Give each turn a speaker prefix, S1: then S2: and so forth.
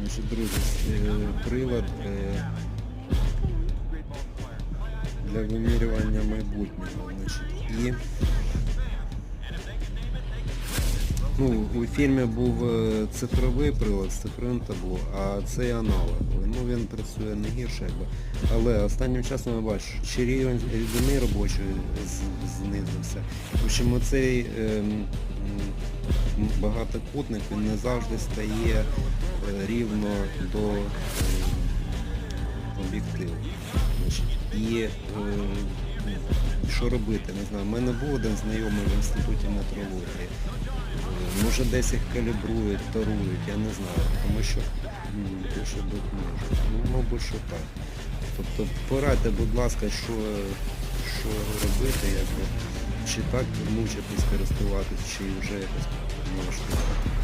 S1: Значить, друзі, е, прилад е, для вимірювання майбутнього. І ну, у фільмі був е, цифровий прилад з цифровим табло, а цей аналоговий. Ну він працює не гірше, якби. Але останнім часом я бачу, що рівень рідини робочої знизився. В общем, оцей м, багатокутник він не завжди стає е, рівно до е, об'єктиву. І е, що робити, не знаю. У мене був один знайомий в інституті метрології. Може десь їх калібрують, тарують, я не знаю, тому що м, більше може. Ну, мабуть, що так. Тобто порадьте, будь ласка, що, що робити, якби, чи так мучитись користуватись, чи вже якось налаштувати.